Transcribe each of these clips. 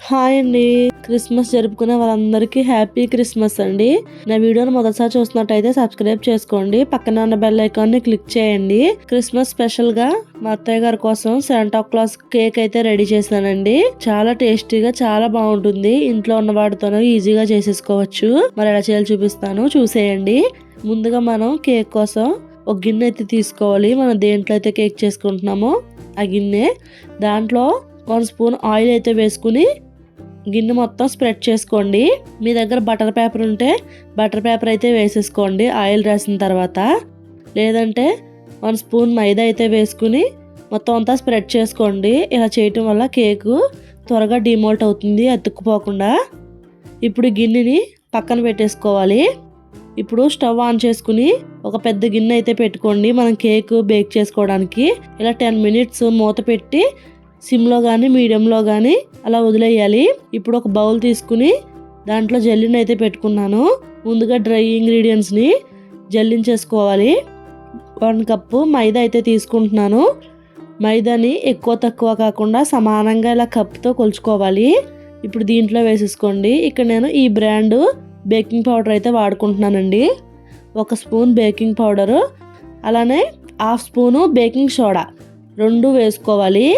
Hi అండి. Christmas జరుపుకునే వాళ్ళందరికీ హ్యాపీ క్రిస్మస్ అండి. నా వీడియోని మొదటిసారి చూస్తున్నట్టయితే సబ్స్క్రైబ్ చేసుకోండి. పక్కన ఉన్న బెల్ ఐకాన్ని క్లిక్ చేయండి. క్రిస్మస్ స్పెషల్గా మా అత్తయ్య గారి కోసం సెవెంటా క్లాస్ కేక్ అయితే రెడీ చేశానండి. చాలా టేస్టీగా చాలా బాగుంటుంది. ఇంట్లో ఉన్న వాటితోనే ఈజీగా చేసేసుకోవచ్చు. మరి ఎలా చేయాలో చూపిస్తాను. చూసేయండి. ముందుగా మనం కేక్ కోసం ఒక గిన్నె అయితే తీసుకోవాలి. మనం దేంట్లో అయితే కేక్ చేసుకుంటున్నామో ఆ గిన్నె. దాంట్లో వన్ స్పూన్ ఆయిల్ అయితే వేసుకుని గిన్నె మొత్తం స్ప్రెడ్ చేసుకోండి. మీ దగ్గర బటర్ పేపర్ ఉంటే బటర్ పేపర్ అయితే వేసేసుకోండి ఆయిల్ రాసిన తర్వాత. లేదంటే వన్ స్పూన్ మైదా అయితే వేసుకుని మొత్తం అంతా స్ప్రెడ్ చేసుకోండి. ఇలా చేయటం వల్ల కేకు త్వరగా డిమోల్ట్ అవుతుంది అతుక్కుపోకుండా. ఇప్పుడు గిన్నెని పక్కన పెట్టేసుకోవాలి. ఇప్పుడు స్టవ్ ఆన్ చేసుకుని ఒక పెద్ద గిన్నె అయితే పెట్టుకోండి. మనం కేక్ బేక్ చేసుకోవడానికి. ఇలా టెన్ మినిట్స్ మూత పెట్టి సిమ్లో కానీ మీడియంలో కానీ అలా వదిలేయాలి. ఇప్పుడు ఒక బౌల్ తీసుకుని దాంట్లో జల్లిని అయితే పెట్టుకున్నాను. ముందుగా డ్రై ఇంగ్రీడియంట్స్ని జల్లించేసుకోవాలి. వన్ కప్పు మైదా అయితే తీసుకుంటున్నాను. మైదాని ఎక్కువ తక్కువ కాకుండా సమానంగా ఇలా కప్తో కొలుచుకోవాలి. ఇప్పుడు దీంట్లో వేసేసుకోండి. ఇక్కడ నేను ఈ బ్రాండ్ బేకింగ్ పౌడర్ అయితే వాడుకుంటున్నానండి. ఒక స్పూన్ బేకింగ్ పౌడరు అలానే హాఫ్ స్పూను బేకింగ్ సోడా రెండు వేసుకోవాలి.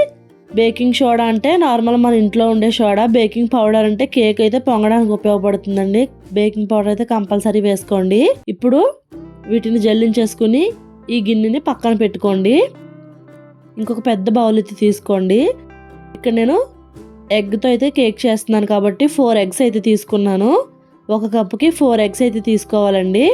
బేకింగ్ సోడా అంటే నార్మల్ మన ఇంట్లో ఉండే సోడా. బేకింగ్ పౌడర్ అంటే కేక్ అయితే పొంగడానికి ఉపయోగపడుతుందండి. బేకింగ్ పౌడర్ అయితే కంపల్సరీ వేసుకోండి. ఇప్పుడు వీటిని జల్లించేసుకుని ఈ గిన్నెని పక్కన పెట్టుకోండి. ఇంకొక పెద్ద బౌల్ అయితే తీసుకోండి. ఇక్కడ నేను ఎగ్తో అయితే కేక్ చేస్తున్నాను కాబట్టి ఫోర్ ఎగ్స్ అయితే తీసుకున్నాను. ఒక కప్పుకి ఫోర్ ఎగ్స్ అయితే తీసుకోవాలండి.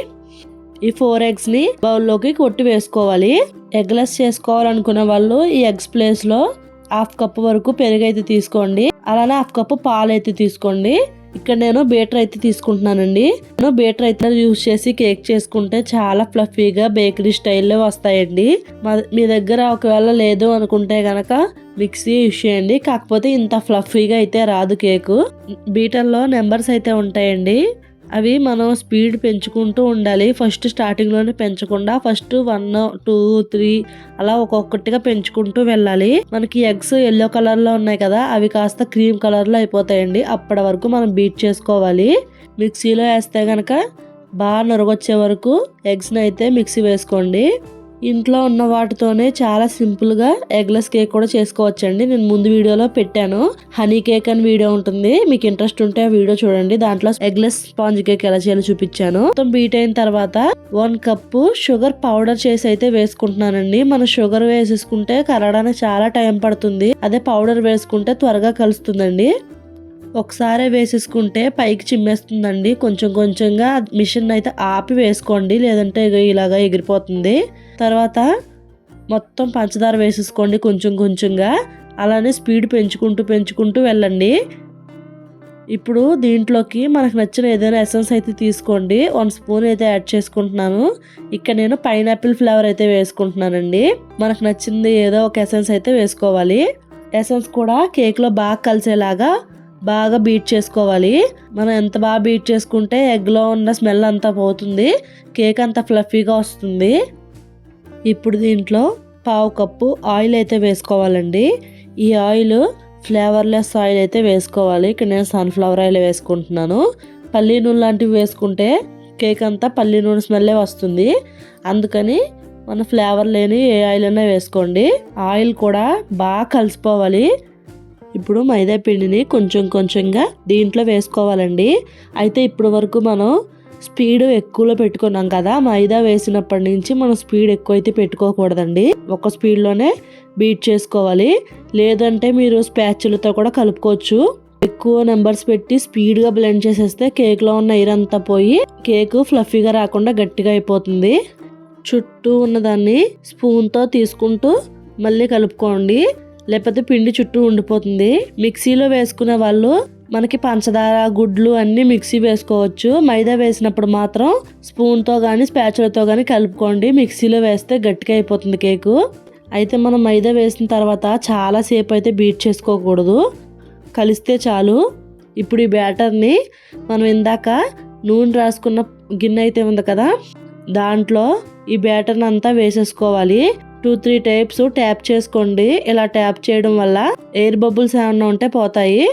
ఈ ఫోర్ ఎగ్స్ని బౌల్లోకి కొట్టి వేసుకోవాలి. ఎగ్లెస్ చేసుకోవాలనుకునే వాళ్ళు ఈ ఎగ్స్ ప్లేస్లో హాఫ్ కప్ వరకు పెరుగు అయితే తీసుకోండి. అలానే హాఫ్ కప్ పాలు అయితే తీసుకోండి. ఇక్కడ నేను బీటర్ అయితే తీసుకుంటున్నానండి. నేను బీటర్ అయితే యూజ్ చేసి కేక్ చేసుకుంటే చాలా ఫ్లఫీగా బేకరీ స్టైల్లో వస్తాయండి. మీ దగ్గర ఒకవేళ లేదు అనుకుంటే గనక మిక్సీ యూజ్ చేయండి. కాకపోతే ఇంత ఫ్లఫీగా అయితే రాదు కేకు. బీటర్లో నెంబర్స్ అయితే ఉంటాయండి. అవి మనం స్పీడ్ పెంచుకుంటూ ఉండాలి. ఫస్ట్ స్టార్టింగ్లోనే పెంచకుండా ఫస్ట్ వన్ టూ త్రీ అలా ఒక్కొక్కటిగా పెంచుకుంటూ వెళ్ళాలి. మనకి ఎగ్స్ ఎల్లో కలర్లో ఉన్నాయి కదా అవి కాస్త క్రీమ్ కలర్లో అయిపోతాయండి. అప్పటి వరకు మనం బీట్ చేసుకోవాలి. మిక్సీలో వేస్తే కనుక బాగా నొరగొచ్చే వరకు ఎగ్స్ని అయితే మిక్సీ వేసుకోండి. ఇంట్లో ఉన్న వాటితోనే చాలా సింపుల్గా ఎగ్లెస్ కేక్ కూడా చేసుకోవచ్చండి. నేను ముందు వీడియోలో పెట్టాను. హనీ కేక్ అని వీడియో ఉంటుంది. మీకు ఇంట్రెస్ట్ ఉంటే ఆ వీడియో చూడండి. దాంట్లో ఎగ్లెస్ స్పాంజ్ కేక్ ఎలా చేయాలో చూపించాను. మొత్తం బీట్ అయిన తర్వాత వన్ కప్పు షుగర్ పౌడర్ చేసి అయితే వేసుకుంటున్నానండి. మనం షుగర్ వేసేసుకుంటే కరగడానికి చాలా టైం పడుతుంది. అదే పౌడర్ వేసుకుంటే త్వరగా కలుస్తుందండి. ఒకసారి వేసేసుకుంటే పైకి చిమ్మేస్తుందండి. కొంచెం కొంచెంగా మిషన్ అయితే ఆపి వేసుకోండి. లేదంటే ఇలాగా ఎగిరిపోతుంది. తర్వాత మొత్తం పంచదార వేసేసుకోండి కొంచెం కొంచెంగా. అలానే స్పీడ్ పెంచుకుంటూ పెంచుకుంటూ వెళ్ళండి. ఇప్పుడు దీంట్లోకి మనకు నచ్చిన ఏదైనా ఎసెన్స్ అయితే తీసుకోండి. వన్ స్పూన్ అయితే యాడ్ చేసుకుంటున్నాను. ఇక్కడ నేను పైనాపిల్ ఫ్లేవర్ అయితే వేసుకుంటున్నానండి. మనకు నచ్చింది ఏదో ఒక ఎసెన్స్ అయితే వేసుకోవాలి. ఎసెన్స్ కూడా కేక్లో బాగా కలిసేలాగా బాగా బీట్ చేసుకోవాలి. మనం ఎంత బాగా బీట్ చేసుకుంటే ఎగ్లో ఉన్న స్మెల్ అంతా పోతుంది. కేక్ అంతా ఫ్లఫీగా వస్తుంది. ఇప్పుడు దీంట్లో పావు కప్పు ఆయిల్ అయితే వేసుకోవాలండి. ఈ ఆయిల్ ఫ్లేవర్లెస్ ఆయిల్ అయితే వేసుకోవాలి. ఇక్కడ నేను సన్ఫ్లవర్ ఆయిల్ వేసుకుంటున్నాను. పల్లీ నూనె లాంటివి వేసుకుంటే కేక్ అంతా పల్లీ నూనె స్మెల్లే వస్తుంది. అందుకని మన ఫ్లేవర్ లేని ఏ ఆయిల్ అయినా వేసుకోండి. ఆయిల్ కూడా బాగా కలిసిపోవాలి. ఇప్పుడు మైదా పిండిని కొంచెం కొంచెంగా దీంట్లో వేసుకోవాలండి. అయితే ఇప్పుడు వరకు మనం స్పీడ్ ఎక్కువలో పెట్టుకున్నాం కదా మైదా వేసినప్పటి నుంచి మనం స్పీడ్ ఎక్కువైతే పెట్టుకోకూడదండి. ఒక స్పీడ్లోనే బీట్ చేసుకోవాలి. లేదంటే మీరు స్పాచ్లతో కూడా కలుపుకోవచ్చు. ఎక్కువ నెంబర్స్ పెట్టి స్పీడ్గా బ్లెండ్ చేసేస్తే కేక్లో ఉన్న అంతా పోయి కేక్ ఫ్లఫీగా రాకుండా గట్టిగా అయిపోతుంది. చుట్టూ ఉన్నదాన్ని స్పూన్తో తీసుకుంటూ మళ్ళీ కలుపుకోండి. లేకపోతే పిండి చుట్టూ ఉండిపోతుంది. మిక్సీలో వేసుకునే వాళ్ళు మనకి పంచదార గుడ్లు అన్నీ మిక్సీ వేసుకోవచ్చు. మైదా వేసినప్పుడు మాత్రం స్పూన్తో కానీ స్పాచులతో కానీ కలుపుకోండి. మిక్సీలో వేస్తే గట్టిగా అయిపోతుంది కేకు. అయితే మనం మైదా వేసిన తర్వాత చాలా సేపు అయితే బీట్ చేసుకోకూడదు. కలిస్తే చాలు. ఇప్పుడు ఈ బ్యాటర్ని మనం ఇందాక నూనె రాసుకున్న గిన్నె అయితే ఉంది కదా దాంట్లో ఈ బ్యాటర్ని అంతా వేసేసుకోవాలి. టూ త్రీ టైప్స్ ట్యాప్ చేసుకోండి. ఇలా ట్యాప్ చేయడం వల్ల ఎయిర్ బబుల్స్ ఏమన్నా ఉంటే పోతాయి.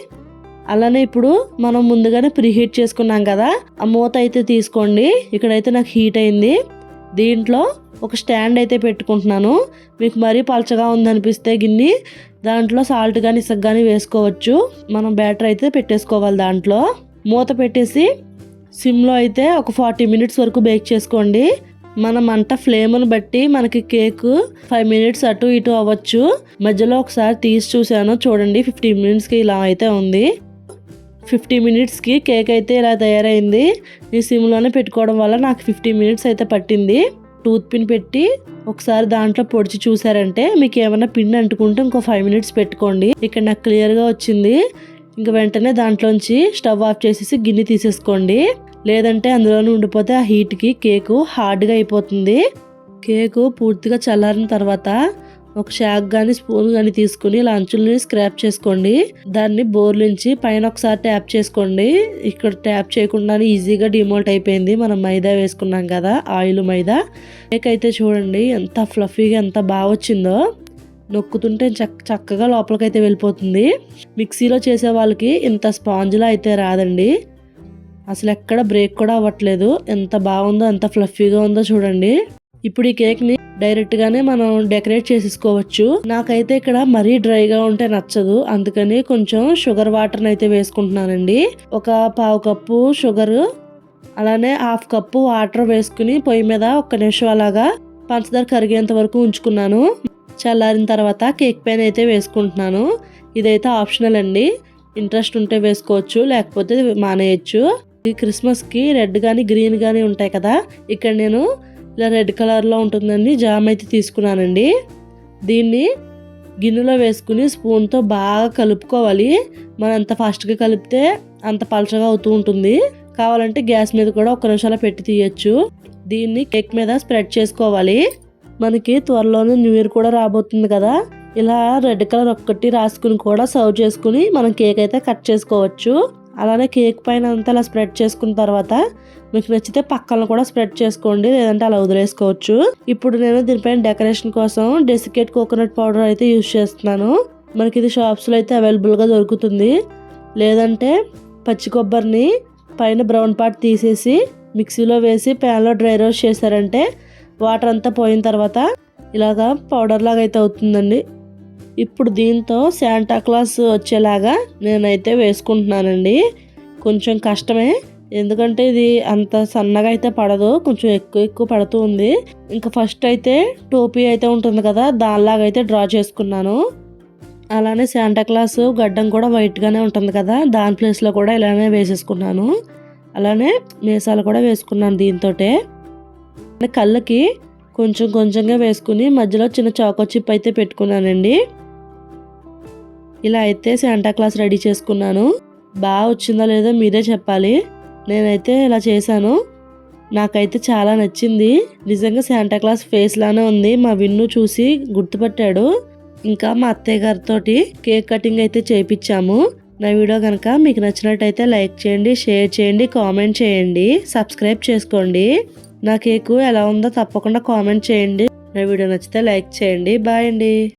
అలానే ఇప్పుడు మనం ముందుగానే ప్రీహీట్ చేసుకున్నాం కదా. ఆ మూత అయితే తీసుకోండి. ఇక్కడైతే నాకు హీట్ అయింది. దీంట్లో ఒక స్టాండ్ అయితే పెట్టుకుంటున్నాను. మీకు మరీ పలచగా ఉందనిపిస్తే గిన్ని దాంట్లో సాల్ట్ కానీ ఇసుక కానీ వేసుకోవచ్చు. మనం బ్యాటర్ అయితే పెట్టేసుకోవాలి దాంట్లో. మూత పెట్టేసి సిమ్లో అయితే ఒక ఫార్టీ మినిట్స్ వరకు బేక్ చేసుకోండి. మన మంట ఫ్లేమ్ను బట్టి మనకి కేక్ ఫైవ్ మినిట్స్ అటు ఇటు అవ్వచ్చు. మధ్యలో ఒకసారి తీసి చూశాను. చూడండి ఫిఫ్టీన్ మినిట్స్కి ఇలా అయితే ఉంది. ఫిఫ్టీ మినిట్స్కి కేక్ అయితే ఇలా తయారైంది. ఈ సిమ్లోనే పెట్టుకోవడం వల్ల నాకు ఫిఫ్టీ మినిట్స్ అయితే పట్టింది. టూత్ పిన్ పెట్టి ఒకసారి దాంట్లో పొడిచి చూసారంటే మీకు ఏమైనా పిన్ అంటుకుంటే ఇంకో ఫైవ్ మినిట్స్ పెట్టుకోండి. ఇక్కడ నాకు క్లియర్గా వచ్చింది. ఇంక వెంటనే దాంట్లోంచి స్టవ్ ఆఫ్ చేసేసి గిన్నె తీసేసుకోండి. లేదంటే అందులోనే ఉండిపోతే ఆ హీట్కి కేకు హార్డ్గా అయిపోతుంది. కేకు పూర్తిగా చల్లారిన తర్వాత ఒక షాక్ కానీ స్పూన్ కానీ తీసుకుని ఇలా అంచుల్ని స్క్రాప్ చేసుకోండి. దాన్ని బోర్లించి పైన ఒకసారి ట్యాప్ చేసుకోండి. ఇక్కడ ట్యాప్ చేయకుండానే ఈజీగా డిమోల్ట్ అయిపోయింది. మనం మైదా వేసుకున్నాం కదా ఆయిల్ మైదా. కేక్ అయితే చూడండి ఎంత ఫ్లఫీగా ఎంత బాగా వచ్చిందో. నొక్కుతుంటే చక్క చక్కగా లోపలికైతే వెళ్ళిపోతుంది. మిక్సీలో చేసే వాళ్ళకి ఇంత స్పాంజ్లా అయితే రాదండి. అసలు ఎక్కడ బ్రేక్ కూడా అవ్వట్లేదు. ఎంత బాగుందో ఎంత ఫ్లఫీగా ఉందో చూడండి. ఇప్పుడు ఈ కేక్ని డైరెక్ట్గానే మనం డెకరేట్ చేసేసుకోవచ్చు. నాకైతే ఇక్కడ మరీ డ్రైగా ఉంటే నచ్చదు. అందుకని కొంచెం షుగర్ వాటర్ని అయితే వేసుకుంటున్నానండి. ఒక పావు కప్పు షుగర్ అలానే హాఫ్ కప్పు వాటర్ వేసుకుని పొయ్యి మీద ఒక్క నిమిషం అలాగా పంచదార కరిగేంత వరకు ఉంచుకున్నాను. చల్లారిన తర్వాత కేక్ పైన అయితే వేసుకుంటున్నాను. ఇదైతే ఆప్షనల్ అండి. ఇంట్రెస్ట్ ఉంటే వేసుకోవచ్చు లేకపోతే మానేయచ్చు. ఈ క్రిస్మస్కి రెడ్ కానీ గ్రీన్ కానీ ఉంటాయి కదా. ఇక్కడ నేను ఇలా రెడ్ కలర్లో ఉంటుందండి. జామ్ అయితే తీసుకున్నానండి. దీన్ని గిన్నెలో వేసుకుని స్పూన్తో బాగా కలుపుకోవాలి. మనం ఎంత ఫాస్ట్గా కలిపితే అంత పలచగా అవుతూ ఉంటుంది. కావాలంటే గ్యాస్ మీద కూడా ఒక నిమిషాలు పెట్టి తీయచ్చు. దీన్ని కేక్ మీద స్ప్రెడ్ చేసుకోవాలి. మనకి త్వరలోనే న్యూ ఇయర్ కూడా రాబోతుంది కదా. ఇలా రెడ్ కలర్ ఒక్కటి రాసుకుని కూడా సర్వ్ చేసుకుని మనం కేక్ అయితే కట్ చేసుకోవచ్చు. అలానే కేక్ పైన అంతా అలా స్ప్రెడ్ చేసుకున్న తర్వాత మీకు నచ్చితే పక్కన కూడా స్ప్రెడ్ చేసుకోండి లేదంటే అలా వదిలేసుకోవచ్చు. ఇప్పుడు నేను దీనిపైన డెకరేషన్ కోసం డెసికేట్ కోకోనట్ పౌడర్ అయితే యూజ్ చేస్తున్నాను. మనకి ఇది షాప్స్లో అయితే అవైలబుల్గా దొరుకుతుంది. లేదంటే పచ్చి కొబ్బరిని పైన బ్రౌన్ పార్ట్ తీసేసి మిక్సీలో వేసి ప్యాన్లో డ్రై రోస్ట్ చేశారంటే వాటర్ అంతా పోయిన తర్వాత ఇలాగా పౌడర్ లాగా అయితే అవుతుందండి. ఇప్పుడు దీంతో శాంటాక్లాస్ వచ్చేలాగా నేనైతే వేసుకుంటున్నానండి. కొంచెం కష్టమే. ఎందుకంటే ఇది అంత సన్నగా అయితే పడదు. కొంచెం ఎక్కువ ఎక్కువ పడుతూ ఉంది. ఇంకా ఫస్ట్ అయితే టోపీ అయితే ఉంటుంది కదా దానిలాగా అయితే డ్రా చేసుకున్నాను. అలానే శాంటాక్లాస్ గడ్డం కూడా వైట్గానే ఉంటుంది కదా దాని ప్లేస్లో కూడా ఇలానే వేసేసుకున్నాను. అలానే మీసాలు కూడా వేసుకున్నాను దీంతో కళ్ళకి కొంచెం కొంచెంగా వేసుకుని మధ్యలో చిన్న చాకో చిప్ అయితే పెట్టుకున్నానండి. ఇలా అయితే శాంటా క్లాస్ రెడీ చేసుకున్నాను. బాగా వచ్చిందో లేదో మీరే చెప్పాలి. నేనైతే ఇలా చేశాను. నాకైతే చాలా నచ్చింది. నిజంగా శాంటా క్లాస్ ఫేస్ లానే ఉంది. మా విన్ను చూసి గుర్తుపట్టాడు. ఇంకా మా అత్తయ్య గారితో కేక్ కటింగ్ అయితే చేయించాము నా వీడియో కనుక మీకు నచ్చినట్టయితే లైక్ చేయండి షేర్ చేయండి కామెంట్ చేయండి సబ్స్క్రైబ్ చేసుకోండి. నా కేకు ఎలా ఉందో తప్పకుండా కామెంట్ చేయండి నా వీడియో నచ్చితే లైక్ చేయండి. బాయ్ అండి.